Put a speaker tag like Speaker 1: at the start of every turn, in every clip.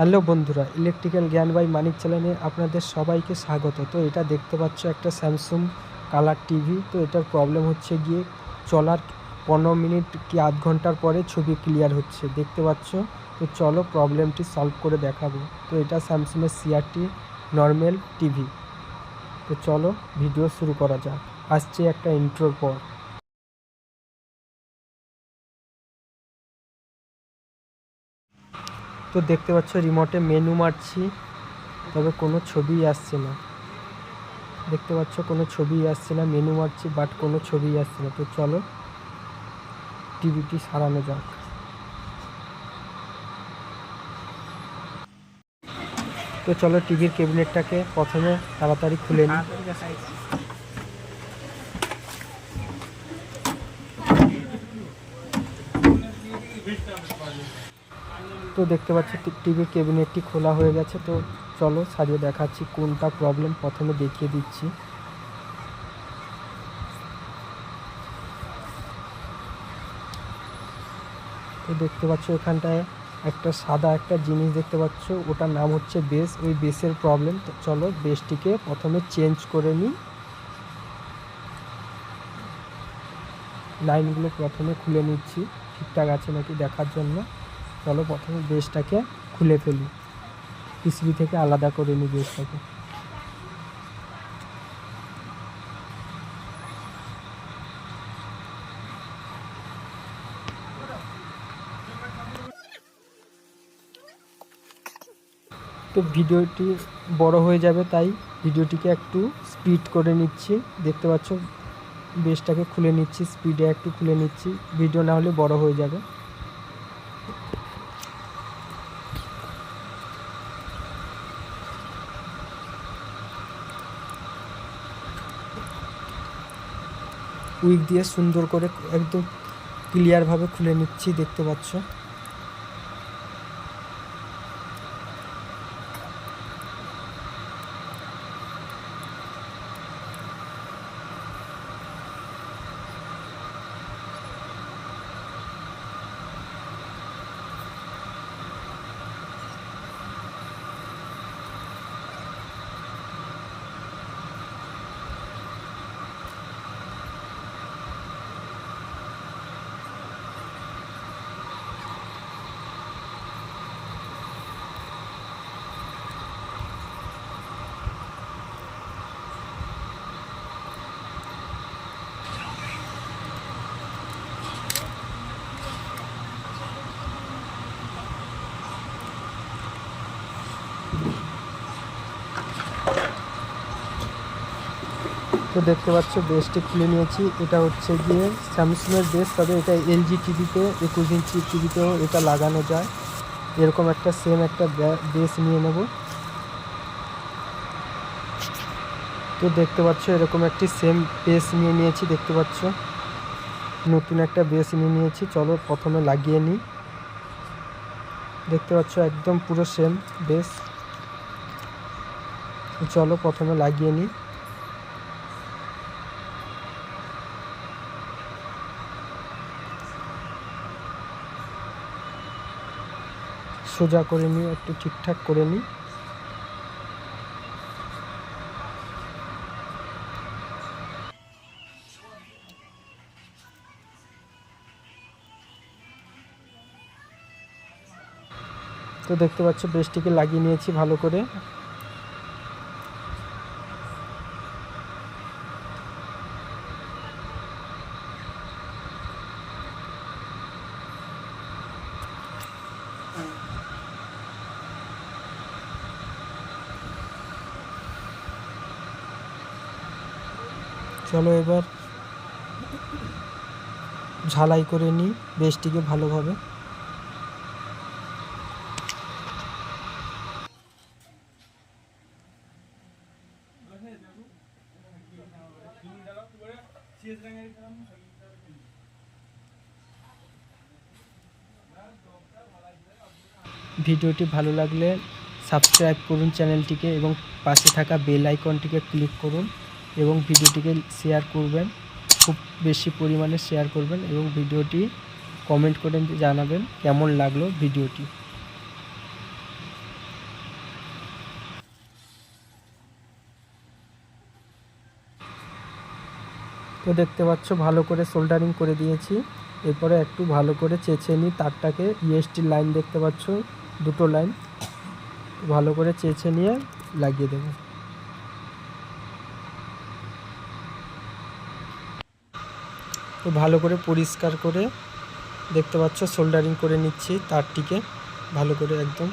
Speaker 1: Hello বন্ধুরা, electrical জ্ঞান by মানিক চ্যানেলে আপনাদের সবাইকে স্বাগত। তো এটা দেখতে পাচ্ছ একটা স্যামসুং কালার টিভি। তো এটার প্রবলেম হচ্ছে গিয়ে চলার পনেরো মিনিট কি আধ ঘণ্টার পরে ছবি ক্লিয়ার হচ্ছে, দেখতে পাচ্ছ? তো চলো প্রবলেমটি সলভ করে দেখাবো। তো এটা স্যামসুংয়ের সিআরটি নর্মাল টিভি। তো চলো ভিডিও শুরু করা যাক। আসছে একটা ইন্ট্রোর পর। তো দেখতে পাচ্ছ রিমোটে মেনু মারছি, তবে কোনো ছবি আসছে না। দেখতে পাচ্ছ, কোনো ছবি আসছে না মেনু মারছি বাট কোনো ছবি আসছে না। তো চলো টিভিটি সারানো যাক। তো চলো টিভির ক্যাবিনেটটাকে প্রথমে তাড়াতাড়ি খুলে নিই। তো দেখতে পাচ্ছি টিভির ক্যাবিনেটটি খোলা হয়ে গেছে, তো চলো সারিয়ে দেখাচ্ছি কোনটা প্রবলেম প্রথমে দেখিয়ে দিচ্ছি। তো দেখতে পাচ্ছ এখানটায় একটা সাদা একটা জিনিস দেখতে পাচ্ছ, ওটার নাম হচ্ছে বেস ওই বেসের প্রবলেম তো চলো বেসটিকে প্রথমে চেঞ্জ করে নিই। লাইনগুলো প্রথমে খুলে নিচ্ছি, ঠিকঠাক আছে নাকি দেখার জন্য? চলো প্রথমে বেসটাকে খুলে ফেলি। পিসিবি থেকে আলাদা করে নিই বেসটাকে তো ভিডিওটি বড় হয়ে যাবে, তাই ভিডিওটিকে একটু স্পিড করে নিচ্ছি। দেখতে পাচ্ছ বেসটাকে খুলে নিচ্ছি, স্পিডে একটু খুলে নিচ্ছি। ভিডিও না হলে বড় হয়ে যাবে। উইক দিয়ে সুন্দর করে একদম ক্লিয়ারভাবে খুলে নিচ্ছি দেখতে পাচ্ছ? তো দেখতে পাচ্ছ, বেসটি খুলে নিয়েছি। এটা হচ্ছে গিয়ে স্যামসুংয়ের বেস, তবে এটা এলজি টিভিতে একুশ ইঞ্চি টিভিতেও এটা লাগানো যায়। এরকম একটা সেম একটা বেস নিয়ে নেব। তো দেখতে পাচ্ছ, এরকম একটি সেম বেস নিয়ে নিয়েছি, দেখতে পাচ্ছ। নতুন একটা বেস নিয়ে নিয়েছি, চলো প্রথমে লাগিয়ে নিই। দেখতে পাচ্ছ, একদম পুরো সেম বেস। চলো প্রথমে লাগিয়ে নিই। সোজা করে নিই, একটু ঠিকঠাক করে নিই। তো দেখতে পাচ্ছ বেশটিকে লাগিয়ে নিয়েছি ভালো করে। চলো এবার ঝালাই করে নিই বেশটিকে ভালোভাবে। ভিডিওটি ভালো লাগলে সাবস্ক্রাইব করুন চ্যানেলটিকে এবং পাশে থাকা বেল আইকনটিকে ক্লিক করুন। এবং ভিডিওটিকে শেয়ার করবেন, খুব বেশি পরিমাণে শেয়ার করবেন এবং ভিডিওটি কমেন্ট করে জানাবেন কেমন লাগল ভিডিওটি। তো দেখতে পাচ্ছ, ভালো করে সোল্ডারিং করে দিয়েছি। এরপরে একটু ভালো করে চেঁচে নিই তারটাকে। ইএসটির লাইন দেখতে পাচ্ছ, দুটো লাইন ভালো করে চেঁচে নিয়ে লাগিয়ে দেবো। ভালো করে পরিষ্কার করে দেখতে পাচ্ছ সোল্ডারিং করে নিচ্ছি তারটিকে ভালো করে একদম।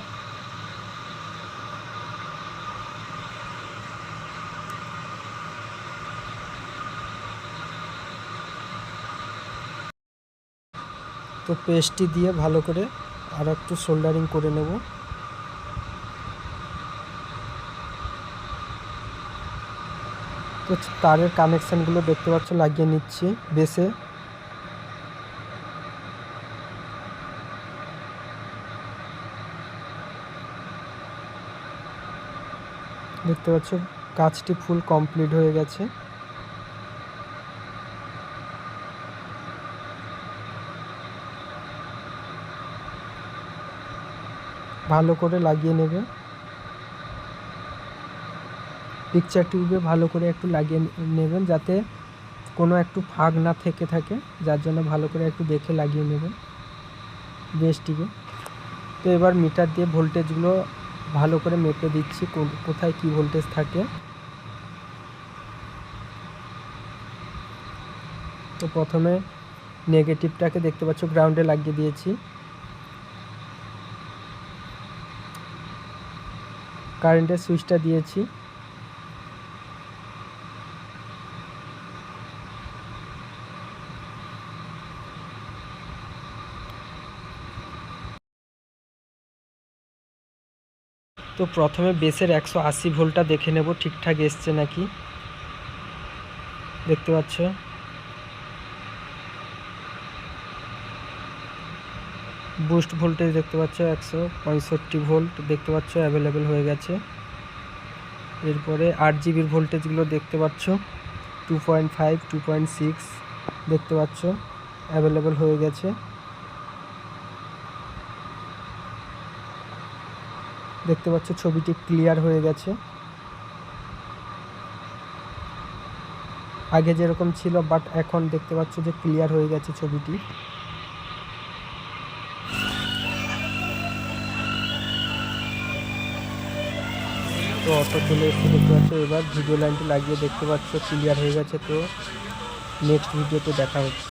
Speaker 1: তো পেস্টটি দিয়ে ভালো করে আর একটু সোল্ডারিং করে নেব। তো তারের কানেকশানগুলো দেখতে পাচ্ছ, লাগিয়ে নিচ্ছি বেসে। দেখতে পাচ্ছ কাজটি ফুল কমপ্লিট হয়ে গেছে। ভালো করে লাগিয়ে নেবে। পিকচার টিউবে ভালো করে একটু লাগিয়ে নেবেন যাতে কোনো একটু ফাঁক না থেকে থাকে, যার জন্য ভালো করে একটু দেখে লাগিয়ে নেবেন। বেশটিকে। তো এবার মিটার দিয়ে ভোল্টেজগুলো ভালো করে মেপে দিচ্ছি কোথায় কি ভোল্টেজ থাকে। তো প্রথমে নেগেটিভটাকে দেখতে পাচ্ছ গ্রাউন্ডে লাগিয়ে দিয়েছি। কারেন্টের সুইচটা দিয়েছি। তো প্রথমে বেসের একশো আশি ভোল্টটা দেখে নেব, ঠিকঠাক এসছে নাকি? দেখতে পাচ্ছ? বুস্ট ভোল্টেজ দেখতে পাচ্ছ, একশো পঁয়ষট্টি ভোল্ট দেখতে পাচ্ছ, অ্যাভেলেবেল হয়ে গেছে। এরপরে আট জিবির ভোল্টেজগুলো দেখতে পাচ্ছ, two point five, two point six দেখতে পাচ্ছ, অ্যাভেলেবেল হয়ে গেছে। দেখতে পাচ্ছ, ছবিটি ক্লিয়ার হয়ে গেছে। আগে যেরকম ছিল, বাট এখন দেখতে পাচ্ছ যে ক্লিয়ার হয়ে গেছে ছবিটি। তো অটো চলে এসে দেখতে পাচ্ছ, এবার ভিডিও লাইনটি লাগিয়ে দেখতে পাচ্ছ ক্লিয়ার হয়ে গেছে। তো নেক্সট ভিডিওতে দেখা হচ্ছে।